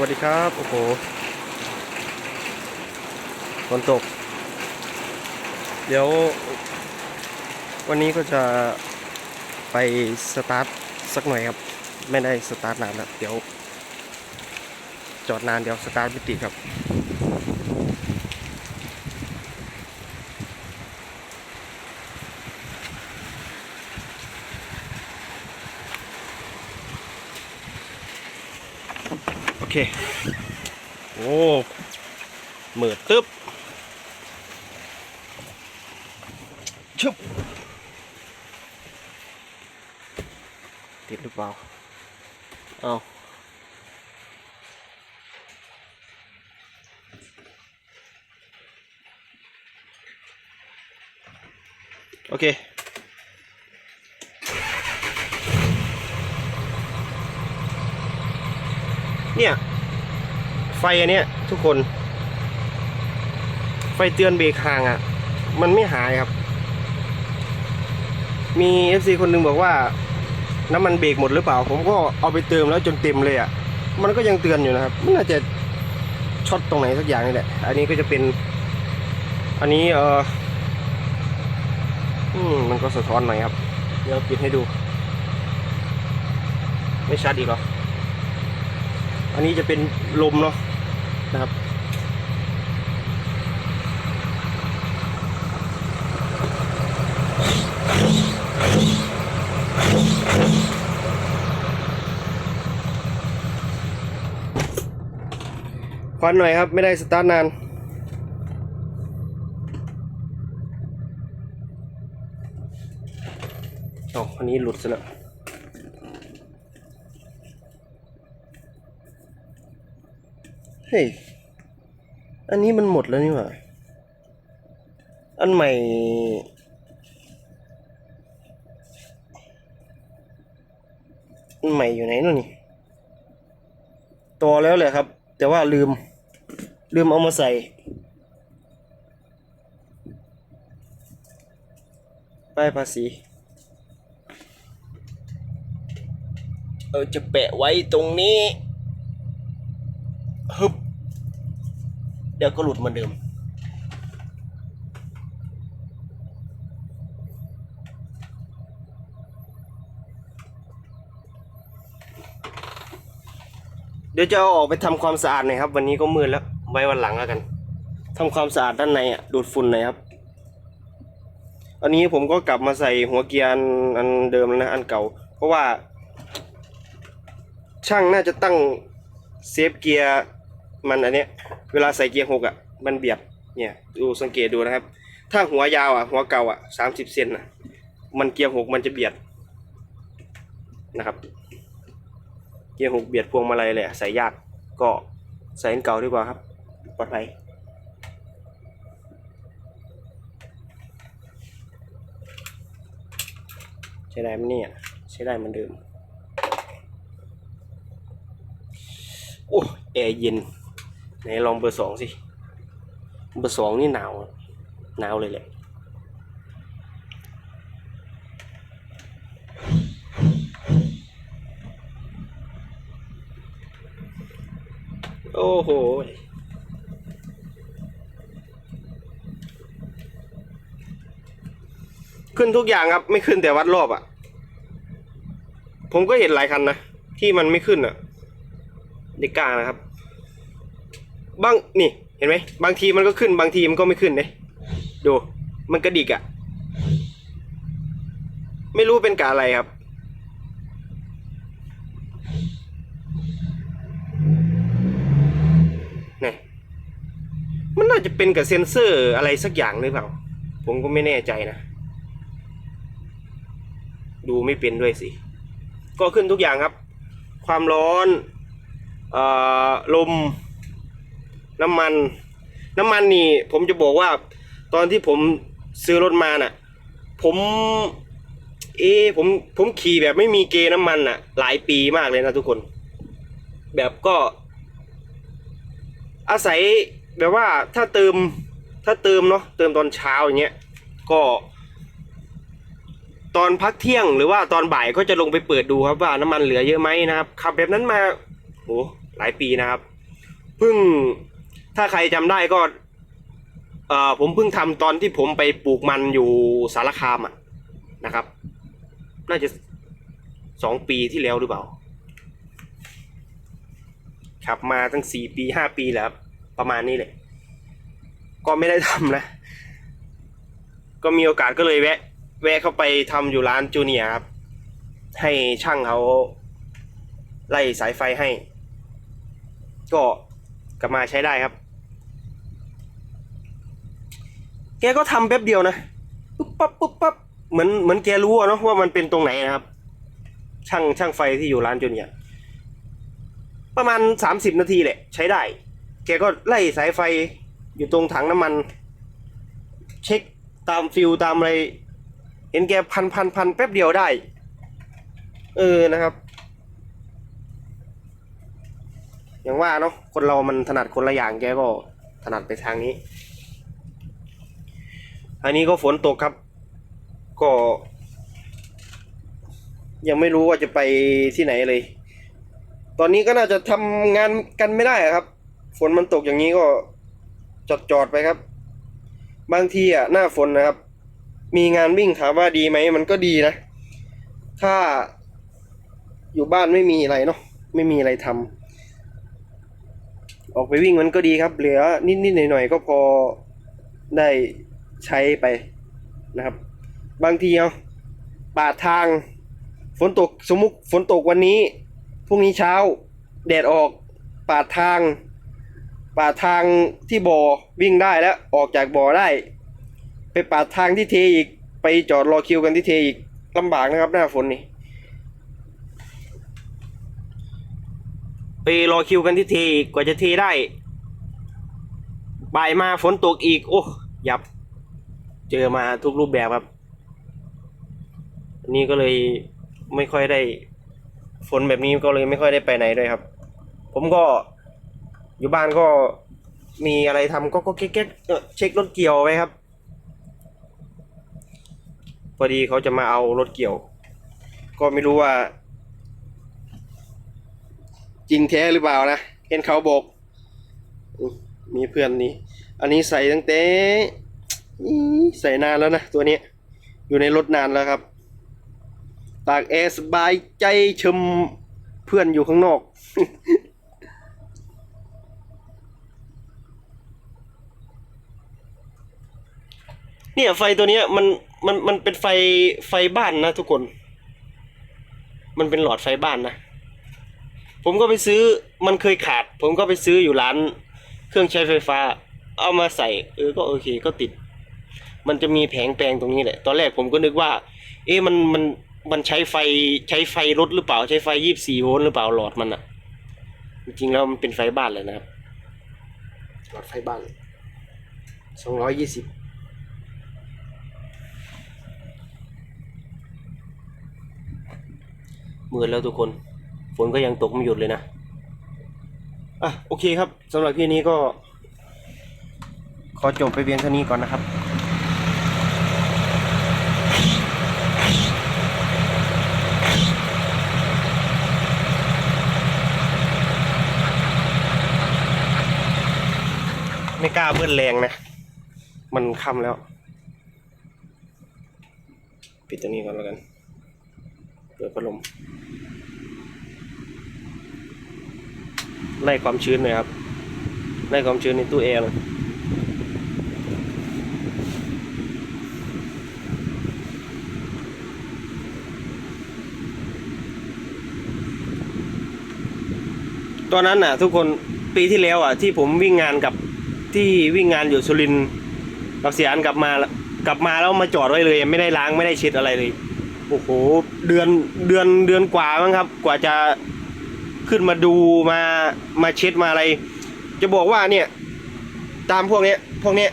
วัสดีครับ โอ้โหฝนตก เดี๋ยว วันนี้ก็จะไปสตาร์ทสักหน่อยครับ ไม่ได้สตาร์ทนานแล้ว เดี๋ยว จอดนานเดี๋ยวสตาร์ทไม่ติดครับ เค โอ้เหมือดตึ๊บชึบติดหรือเปล่า เอาโอเค เนี่ยไฟอันเนี้ย ทุกคน ไฟเตือนเบรกห่างอะ มันไม่หายครับ มี FC คนหนึงบอกว่า น้ำมันเบรกหมดหรือเปล่า ผมก็เอาไปเติมแล้วจนเต็มเลยอะ มันก็ยังเตือนอยู่นะครับมันน่าจะช็อตตรงไหนสักอย่างนี่แหละ อันนี้ก็จะเป็น อันนี้เอออืมมันก็สะท้อนหน่อยครับ เดี๋ยวปิดให้ดู ไม่ชัดอีกหรอ อันนี้จะเป็นลมเนาะ นะครับ ควันหน่อยครับ ไม่ได้สตาร์ทนานอ๋ออันนี้หลุดซะแล้ว ฮ้ย อันนี้มันหมดแล้วนี่หว่า อันใหม่ อันใหม่อยู่ไหนนู่นนี่ต่อแล้วแหละครับ แต่ว่าลืม ลืมเอามาใส่ป้ายภาษีเออจะแปะไว้ตรงนี้ฮึบ ดี๋ยวก็หลุดเหมือนเดิมเดี๋ยวจะเอาออกไปทำความสะอาดหน่อยครับ วันนี้ก็มืดแล้ว ไว้วันหลังแล้วกันทำความสะอาดด้านในอะดูดฝุ่นหน่อยครับ อันนี้ผมก็กลับมาใส่หัวเกียร์อันอันเดิมแล้วนะอันเก่า เพราะว่า ช่างน่าจะตั้งเซฟเกียร์มันอันเนี้ย เวลาใส่เกียร์หกอะมันเบียดเนี่ยดูสังเกตดูนะครับ ถ้าหัวยาวอะหัวเก่าอะสามสิบเซนอะมันเกียร์หกมันจะเบียดนะครับ เกียร์หกเบียดพวงมาลัยเลยใส่ยากก็ใส่อันเก่าดีกว่าครับปลอดภัยใช้ได้ไหมเนี่ยใช้ได้เหมือนเดิมโอ้แอร์เย็น ไหนลองเบอร์สองสิ เบอร์สองนี่หนาว หนาวเลยแหละโอ้โห ขึ้นทุกอย่างครับ ไม่ขึ้นแต่วัดรอบอะ่ะ ผมก็เห็นหลายคันนะ ที่มันไม่ขึ้นอะ่ะ เด็กกลางนะครับ บางนี่เห็นไหมบางทีมันก็ขึ้นบางทีมันก็ไม่ขึ้นเลยดูมันกระดิกอะ่ะ ไม่รู้เป็นกาอะไรครับเนี่ยมันน่าจะเป็นกับเซ็นเซอร์อะไรสักอย่างหรือเปล่า ผมก็ไม่แน่ใจนะ ดูไม่เป็นด้วยสิ ก็ขึ้นทุกอย่างครับ ความร้อนอลม น้ำมัน น้ำมันนี่ ผมจะบอกว่า ตอนที่ผมซื้อรถมาน่ะ ผม เอะผมผมขี่แบบไม่มีเกน้ำมันน่ะ หลายปีมากเลยนะทุกคน แบบก็ อาศัยแบบว่าถ้าเติม ถ้าเติมเนาะเติมตอนเช้าอย่างเงี้ยก็ตอนพักเที่ยงหรือว่าตอนบ่ายก็จะลงไปเปิดดูครับว่าน้ำมันเหลือเยอะไหมนะครับขับแบบนั้นมาโหหลายปีนะครับเพิ่ง ถ้าใครจำได้ก็ เอ่อผมเพิ่งทำตอนที่ผมไปปลูกมันอยู่สารคามอะนะครับ น่าจะสองปีที่แล้วหรือเปล่า ขับมาตั้งสี่ปีห้าปีแล้วครับประมาณนี้เลยก็ไม่ได้ทำนะ ก็มีโอกาสก็เลยแวะ แวะเข้าไปทำอยู่ร้านจูเนียครับ ให้ช่างเขาไล่สายไฟให้ ก็กลับมาใช้ได้ครับ แกก็ทำแป๊บเดียวนะปุ๊บปั๊บปุ๊บปั๊บเหมือนเหมือนแกรู้เนาะว่ามันเป็นตรงไหนนะครับ ช่างช่างไฟที่อยู่ร้านจูเนียประมาณสามสิบนาทีแหละ ใช้ได้ แกก็ไล่สายไฟอยู่ตรงถังน้ำมัน เช็คตามฟิลตามอะไร เห็นแกพันพันพันแป๊บเดียวได้ เออนะครับ อย่างว่าเนาะคนเรามันถนัดคนละอย่างแกก็ถนัดไปทางนี้ อันนี้ก็ฝนตกครับ ก็ ยังไม่รู้ว่าจะไปที่ไหนเลย ตอนนี้ก็น่าจะทำงานกันไม่ได้ครับ ฝนมันตกอย่างนี้ก็จอดจอดๆไปครับ บางทีอะหน้าฝนนะครับ มีงานวิ่งถามว่าดีไหมมันก็ดีนะ ถ้าอยู่บ้านไม่มีอะไรเนาะไม่มีอะไรทำออกไปวิ่งมันก็ดีครับ เหลือนิดๆหน่อยๆก็พอได้ ใช้ไปนะครับ บางทีเอาปาดทางฝนตกสมมุติฝนตกวันนี้พรุ่งนี้เช้า แดดออกปาดทางปาดทางที่บ่อวิ่งได้แล้วออกจากบ่อได้ ไปปาดทางที่เทอีกไปจอดรอคิวกันที่เทอีกลำบากนะครับหน้าฝนนี่ไปรอคิวกันที่เทอีกกว่าจะเทได้บ่ายมาฝนตกอีก โอ้ยับ เจอมาทุกรูปแบบครับอันนี้ก็เลยไม่ค่อยได้ฝนแบบนี้ก็เลยไม่ค่อยได้ไปไหนด้วยครับ ผมก็อยู่บ้านก็มีอะไรทำก็ก็เก๊กเอ่อเช็ครถเกี่ยวไว้ครับ พอดีเขาจะมาเอารถเกี่ยว ก็ไม่รู้ว่า จริงแท้หรือเปล่านะเห็นเขาบอก มีเพื่อนนี้ อันนี้ใส่ตั้งแต่ ใส่นานแล้วนะตัวนี้ อยู่ในรถนานแล้วครับ ตากแอร์สบายใจชมเพื่อนอยู่ข้างนอก เนี่ยไฟตัวนี้มันมันมันเป็นไฟไฟบ้านนะทุกคน มันเป็นหลอดไฟบ้านนะ ผมก็ไปซื้อมันเคยขาด ผมก็ไปซื้ออยู่ร้าน เครื่องใช้ไฟฟ้า เอามาใส่ เออก็โอเคก็ติด มันจะมีแผงแปลงตรงนี้แหละ ตอนแรกผมก็นึกว่า เอ๊ะมันมันมันใช้ไฟใช้ไฟรถหรือเปล่า ใช้ไฟยี่สิบสี่โวลต์หรือเปล่าหลอดมันอะจริงๆแล้วมันเป็นไฟบ้านเลยนะครับ หลอดไฟบ้านสองร้อยยี่สิบมืดแล้วทุกคน ฝนก็ยังตกไม่หยุดเลยนะ อะ โอเคครับสำหรับที่นี้ก็ ขอจบไปเพียงเท่านี้ก่อนนะครับ กล้าเบิ้ลแรงนะ มันค่ำแล้ว ปิดตัวนี้ก่อนแล้วกัน เปิดพัดลมไล่ความชื้นหน่อยครับไล่ความชื้นในตู้แอร์หน่อยตอนนั้นน่ะ ทุกคนปีที่แล้วอะที่ผมวิ่งงานกับ ที่วิ่งงานอยู่สุรินทร์กับเสียอันกลับมาแล้วกลับมาแล้วมาจอดไว้เลย ไม่ได้ล้างไม่ได้เช็ดอะไรเลยโอ้โหเดือนเดือนเดือนกว่ามั้งครับ กว่าจะขึ้นมาดูมามาเช็ดมาอะไร จะบอกว่าเนี่ย ตามพวกเนี้ยพวกเนี้ย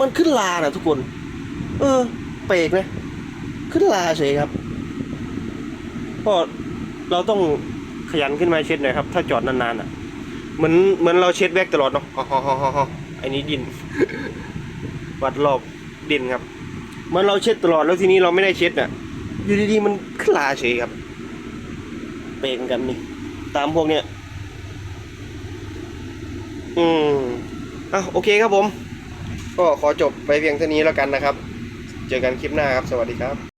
มันขึ้นลานะทุกคน เออเปลกนะขึ้นลาเฉยครับก็เราต้องขยันขึ้นมาเช็ดหน่อยครับ ถ้าจอดนานๆอะ เหมือนเหมือนเราเช็ดแว็กตลอดเนาะฮ่อฮ่อฮ่อฮ่อไอ้นี้ดิน วัดรอบดินครับเหมือนเราเช็ดตลอดแล้วทีนี้เราไม่ได้เช็ดน่ะ อยู่ดีๆมันขึ้นลาเฉยครับเปลงกันนี่ตามพวกเนี้ยอืมอะโอเคครับผม ก็ขอจบไปเพียงเท่านี้แล้วกันนะครับ เจอกันคลิปหน้าครับ สวัสดีครับ